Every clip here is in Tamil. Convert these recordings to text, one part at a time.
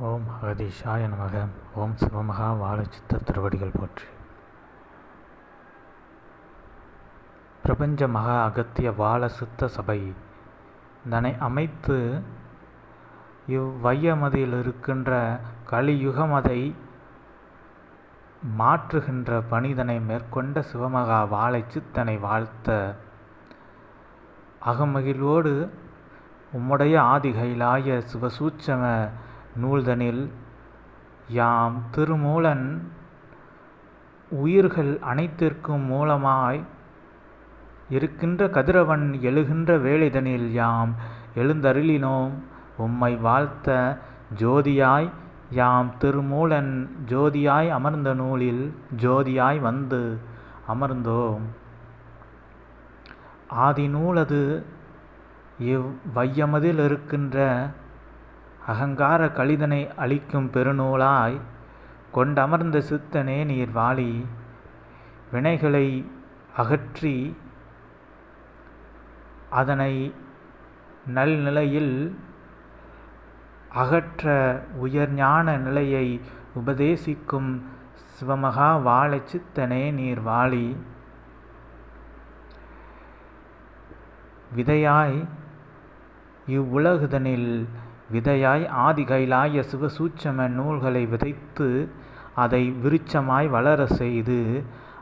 ஓம் ஹகதீஷாய நமக. ஓம் சிவமகா வாழச்சித்த திருவடிகள் போற்றி. பிரபஞ்ச மகா அகத்திய வாழ சித்த சபை. தன்னை அமைத்து இவ்வையமதியில் இருக்கின்ற கலியுகமதை மாற்றுகின்ற பணிதனை மேற்கொண்ட சிவமகா வாழை சித்தனை வாழ்த்த அகமகிழ்வோடு உம்முடைய ஆதிகைலாய சிவசூட்சம நூல்தனில் யாம் திருமூலன் உயிர்கள் அனைத்திற்கும் மூலமாய் இருக்கின்ற கதிரவன் எழுகின்ற வேளைதனில் யாம் எழுந்தருளினோம் உம்மை வாழ்த்த ஜோதியாய் யாம் திருமூலன் ஜோதியாய் அமர்ந்த நூலில் ஜோதியாய் வந்து அமர்ந்தோம். ஆதி நூலது இவ் வையமதில் இருக்கின்ற அகங்கார கழிதனை அளிக்கும் பெருநூலாய் கொண்டமர்ந்த சித்தனே நீர் வாழி. வினைகளை அகற்றி அதனை நல்நிலையில் அகற்ற உயர்ஞான நிலையை உபதேசிக்கும் சிவமகா வாழை சித்தனே நீர் வாழி. விதையாய் இவ்வுலகுதனில் விதையாய் ஆதிகைலாய சிவசூட்சம நூல்களை விதைத்து அதை விருட்சமாய் வளர செய்து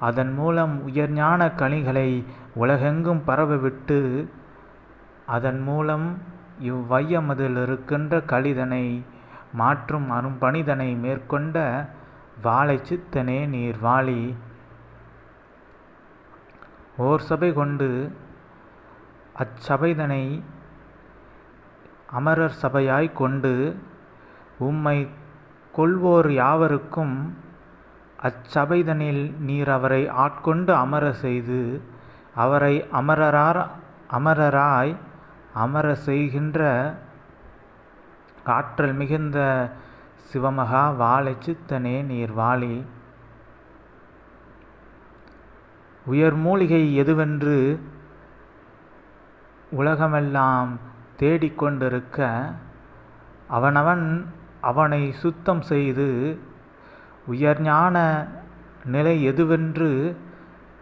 அதன் மூலம் உயர்ஞான கனிகளை உலகெங்கும் பரவவிட்டு அதன் மூலம் இவ்வையமதில் இருக்கின்ற கலிதனை மாற்றும் அரும்பணிதனை மேற்கொண்ட வாழை சித்தனே நீர் வாழி ஓர் சபை கொண்டு அச்சபைதனை அமரர் சபையாய் கொண்டு உம்மை கொள்வோர் யாவருக்கும் அச்சபைதனில் நீர் அவரை ஆட்கொண்டு அமர செய்து அவரை அமரரார் அமரராய் அமர செய்கின்ற ஆற்றல் மிகுந்த சிவமகா வாழை சித்தனே நீர் வாழி உயர் மூலிகை எதுவென்று உலகமெல்லாம் தேடிக்கொண்டிருக்க அவனவன் அவனை சுத்தம் செய்து உயர்ஞான நிலை எதுவென்று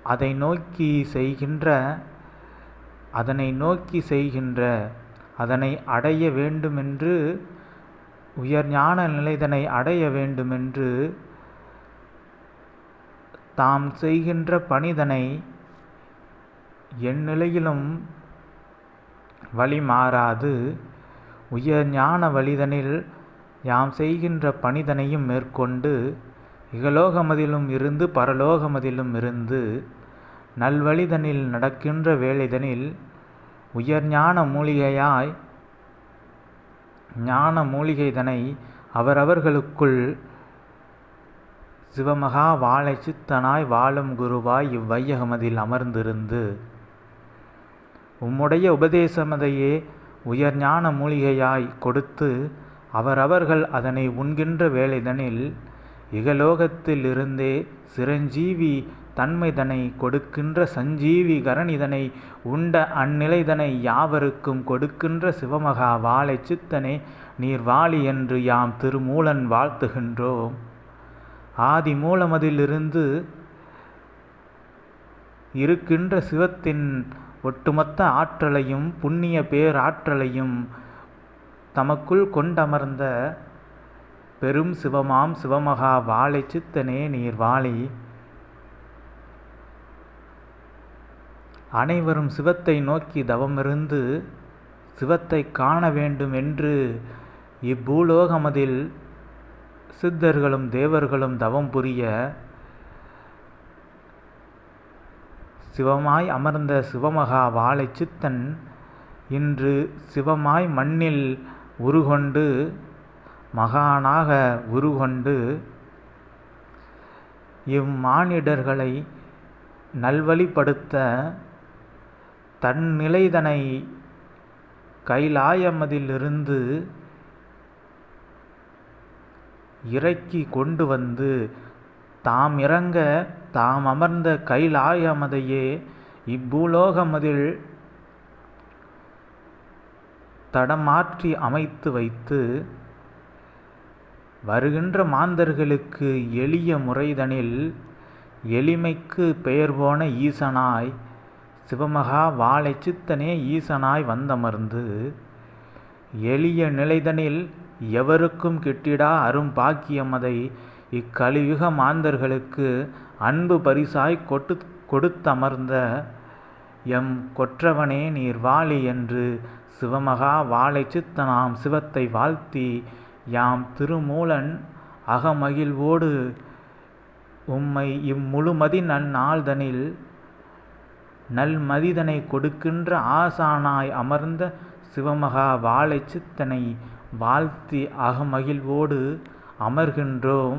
அதை நோக்கி செய்கின்ற அதனை நோக்கி செய்கின்ற அதனை அடைய வேண்டுமென்று உயர்ஞான நிலைதனை அடைய வேண்டுமென்று தாம் செய்கின்ற பணிதனை எந்நிலையிலும் வழி மாறாது உயர் ஞான வழிதனில் யாம் செய்கின்ற பணிதனையும் மேற்கொண்டு இகலோகமதிலும் இருந்து பரலோகமதிலும் இருந்து நல்வழிதனில் நடக்கின்ற வேலைதனில் உயர் ஞான மூலிகையாய் ஞான மூலிகைதனை அவரவர்களுக்குள் சிவமகா வாழை சித்தனாய் வாழும் குருவாய் இவ்வையகமதில் அமர்ந்திருந்து உம்முடைய உபதேசமதையே உயர் ஞான மூலிகையாய் கொடுத்து அவரவர்கள் அதனை உண்கின்ற வேலைதனில் இகலோகத்திலிருந்தே சிரஞ்சீவி தன்மைதனை கொடுக்கின்ற சஞ்சீவி கரணிதனை உண்ட அந்நிலைதனை யாவருக்கும் கொடுக்கின்ற சிவமகா வாழை சித்தனே நீர் வாழி என்று யாம் திருமூலன் வாழ்த்துகின்றோம். ஆதி மூலமதிலிருந்து இருக்கின்ற சிவத்தின் ஒட்டுமொத்த ஆற்றலையும் புண்ணிய பேராற்றலையும் தமக்குள் கொண்டமர்ந்த பெரும் சிவமாம் சிவமகா வாழை சித்தனே நீர் வாழி. அனைவரும் சிவத்தை நோக்கி தவமிருந்து சிவத்தை காண வேண்டும் என்று இப்பூலோகமதில் சித்தர்களும் தேவர்களும் தவம் புரிய சிவமாய் அமர்ந்த சிவமகா வாழை சித்தன் இன்று சிவமாய் மண்ணில் உருகொண்டு மகானாக உருகொண்டு இம்மானிடர்களை நல்வழிப்படுத்த தன்னிலைதனை கைலாயமதிலிருந்து இறக்கி கொண்டு வந்து தாம் இறங்க தாம் அமர்ந்த கைலாயமதையே இப்பூலோகமதில் தடமாற்றி அமைத்து வைத்து வருகின்ற மாந்தர்களுக்கு எளிய முறைதனில் எளிமைக்கு பெயர் போன ஈசனாய் சிவமகா வாழை சித்தனே ஈசனாய் வந்தமர்ந்து எளிய நிலைதனில் எவருக்கும் கிட்டிடா அரும் பாக்கியமதை இக்கலியுக மாந்தர்களுக்கு அன்பு பரிசாய் கொட்டு கொடுத்தமர்ந்த எம் கொற்றவனே நீர் வாழி என்று சிவமகா வாழை சித்தனாம் சிவத்தை வாழ்த்தி யாம் திருமூலன் அகமகிழ்வோடு உம்மை இம்முழுமதி நன்னாள்தனில் நல்மதிதனை கொடுக்கின்ற ஆசானாய் அமர்ந்த சிவமகா வாழை சித்தனை வாழ்த்தி அகமகிழ்வோடு அமர்கின்றோம்.